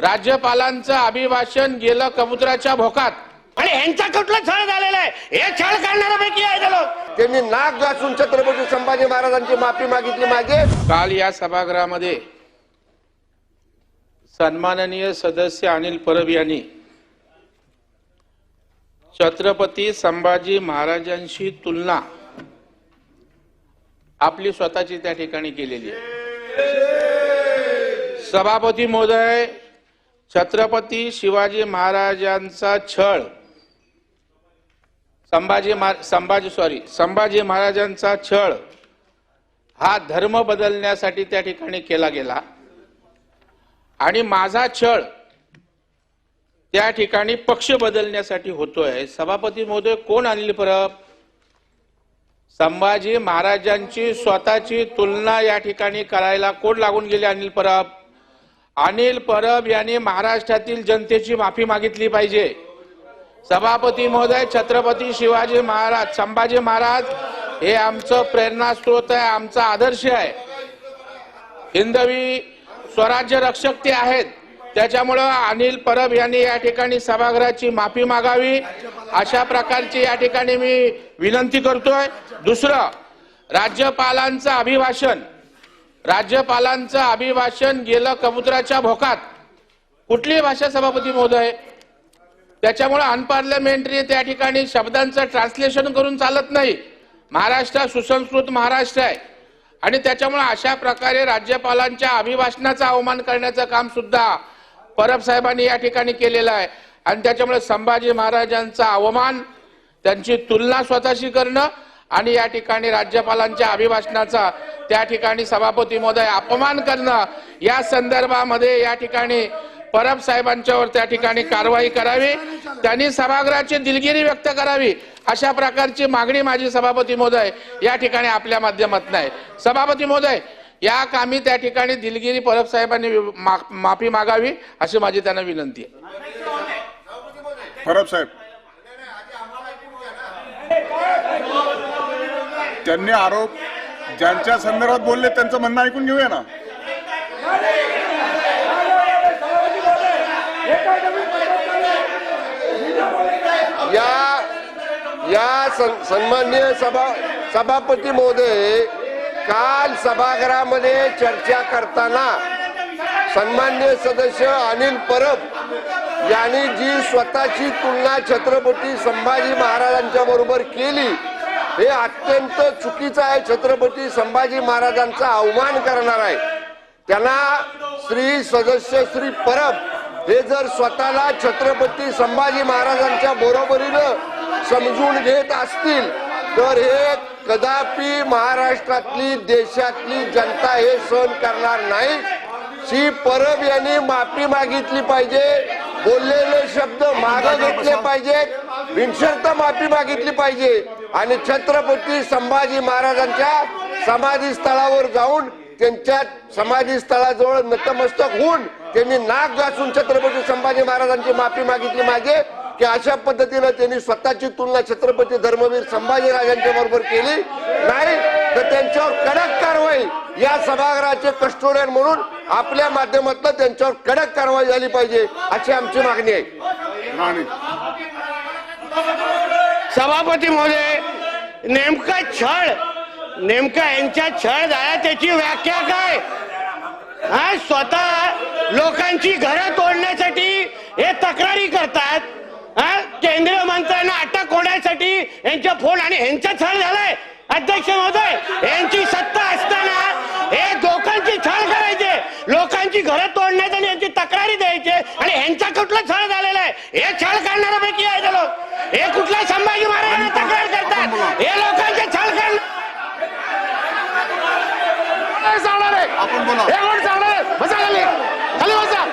राज्यपालांचं अभिभाषण गेलं कबुतराच्या भोकात. आणि ह्यांचा कुठला छळ झालेला आहे? हे छळ करणाऱ्यापैकी आहे ते लोक. त्यांनी नाक घासून छत्रपती संभाजी महाराजांची माफी मागितली मागे. काल या सभागृहामध्ये सन्माननीय सदस्य अनिल परब यांनी छत्रपती संभाजी महाराजांशी तुलना आपली स्वतःची त्या ठिकाणी केलेली आहे. सभापती महोदय छत्रपती शिवाजी महाराजांचा छळ. संभाजी संभाजी सॉरी संभाजी महाराजांचा छळ हा धर्म बदलण्यासाठी त्या ठिकाणी केला गेला. आणि माझा छळ त्या ठिकाणी पक्ष बदलण्यासाठी होतोय. सभापती महोदय कोण आणली परब? संभाजी महाराजांची स्वतःची तुलना या ठिकाणी करायला कोण लागून गेले अनिल परब? अनिल परब यांनी महाराष्ट्रातील जनतेची माफी मागितली पाहिजे. सभापती महोदय छत्रपती शिवाजी महाराज संभाजी महाराज हे आमचं प्रेरणास्रोत आहे आमचा आदर्श आहे. हिंदवी स्वराज्य रक्षक ते आहेत. त्याच्यामुळं अनिल परब यांनी या ठिकाणी सभागृहाची माफी मागावी. अशा प्रकारची या ठिकाणी मी विनंती करतोय. दुसरं राज्यपालांचं अभिभाषण. राज्यपालांचं अभिभाषण गेलं कबुतराच्या भोकात. कुठली भाषा सभापती महोदय? त्याच्यामुळे अनपार्लमेंटरी त्या ठिकाणी शब्दांचं ट्रान्सलेशन करून चालत नाही. महाराष्ट्र सुसंस्कृत महाराष्ट्र आहे. आणि त्याच्यामुळे अशा प्रकारे राज्यपालांच्या अभिभाषणाचा अवमान करण्याचं काम सुद्धा परब साहेबांनी या ठिकाणी केलेलं आहे. आणि त्याच्यामुळे संभाजी महाराजांचा अवमान त्यांची तुलना स्वतःशी करणं आणि या ठिकाणी राज्यपालांच्या अभिभाषणाचा त्या ठिकाणी सभापती महोदय अपमान करणं या संदर्भामध्ये या ठिकाणी परब साहेबांच्यावर त्या ठिकाणी कारवाई करावी त्यांनी सभागृहाची दिलगिरी व्यक्त करावी अशा प्रकारची मागणी माझी सभापती महोदय या ठिकाणी आपल्या माध्यमातून आहे. सभापती महोदय या कामी त्या ठिकाणी दिलगिरी परब साहेबांनी मा- माफी मागावी अशी माझी त्यांना विनंती आहे. परब साहेब. त्यांनी आरोप ज्यांच्या संदर्भात बोलले त्यांचं म्हणणं ऐकून घेऊया ना. या या सन्मान्य सभा सभापती महोदय काल सभागृहामध्ये चर्चा करताना सन्मान्य सदस्य अनिल परब यांनी जी स्वतःची तुलना छत्रपती संभाजी महाराजांच्या बरोबर केली हे अत्यंत चुकीचं आहे. छत्रपती संभाजी महाराजांचा अवमान करणार आहे. त्यांना श्री सदस्य श्री परब हे जर स्वतःला छत्रपती संभाजी महाराजांच्या बरोबरीनं समजून घेत असतील तर हे कदापि महाराष्ट्रातली देशातली जनता हे सहन करणार नाही. श्री परब यांनी माफी मागितली पाहिजे बोललेले शब्द मागे घेतले पाहिजेत. बिनशर्त माफी मागितली पाहिजे. आणि छत्रपती संभाजी महाराजांच्या समाधी स्थळावर जाऊन त्यांच्या समाधी स्थळाजवळ नतमस्तक होऊन त्यांनी नाक घासून छत्रपती संभाजी महाराजांची माफी मागितली मागे की अशा पद्धतीनं त्यांनी स्वतःची तुलना छत्रपती धर्मवीर संभाजी राजांच्या बरोबर केली. नाही तर त्यांच्यावर कडक कारवाई या सभागृहाचे कस्टोडियन म्हणून आपल्या माध्यमातून त्यांच्यावर कडक कारवाई झाली पाहिजे अशी आमची मागणी आहे. सभापती महोदय नेमका छळ नेमका यांच्या छळ झाला त्याची व्याख्या काय? हा स्वतः लोकांची घरं तोडण्यासाठी हे तक्रारी करतात. हा केंद्रीय मंत्र्यांना अटक होण्यासाठी यांच्या फोन आणि यांचा छळ झालाय. अध्यक्ष महोदय यांची सत्ता असताना हे लोकांची छळ करायचे. लोकांची घरं तोडण्यासाठी आणि यांची तक्रार द्यायचे आणि यांचा कुठला छळ झालेला आहे हे छळ करणाऱ्यापैकी आहे ते लोक हे कुठल्या संभाजी महाराजांना तक्रार करतात हे लोकांचे छळ करणार सांगणार आहे आपण बोला हे कोण सांगणार? आहे बसा खाली. खाली बसा.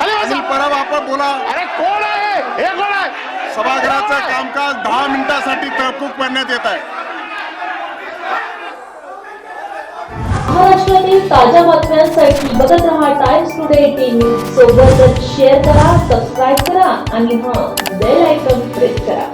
खाली अनिल बसा परब आपण बोला. अरे कोण आहे? हे कोण आहे? सभागृहाचं कामकाज दहा मिनिटासाठी तहकूब करण्यात येत आहे. महाराष्ट्रातील ताज्या बातम्यांसाठी बघत रहा टाइम्स टुडे टीव्ही सोबतच शेअर करा सबस्क्राईब करा आणि हां बेल आयकॉन प्रेस करा.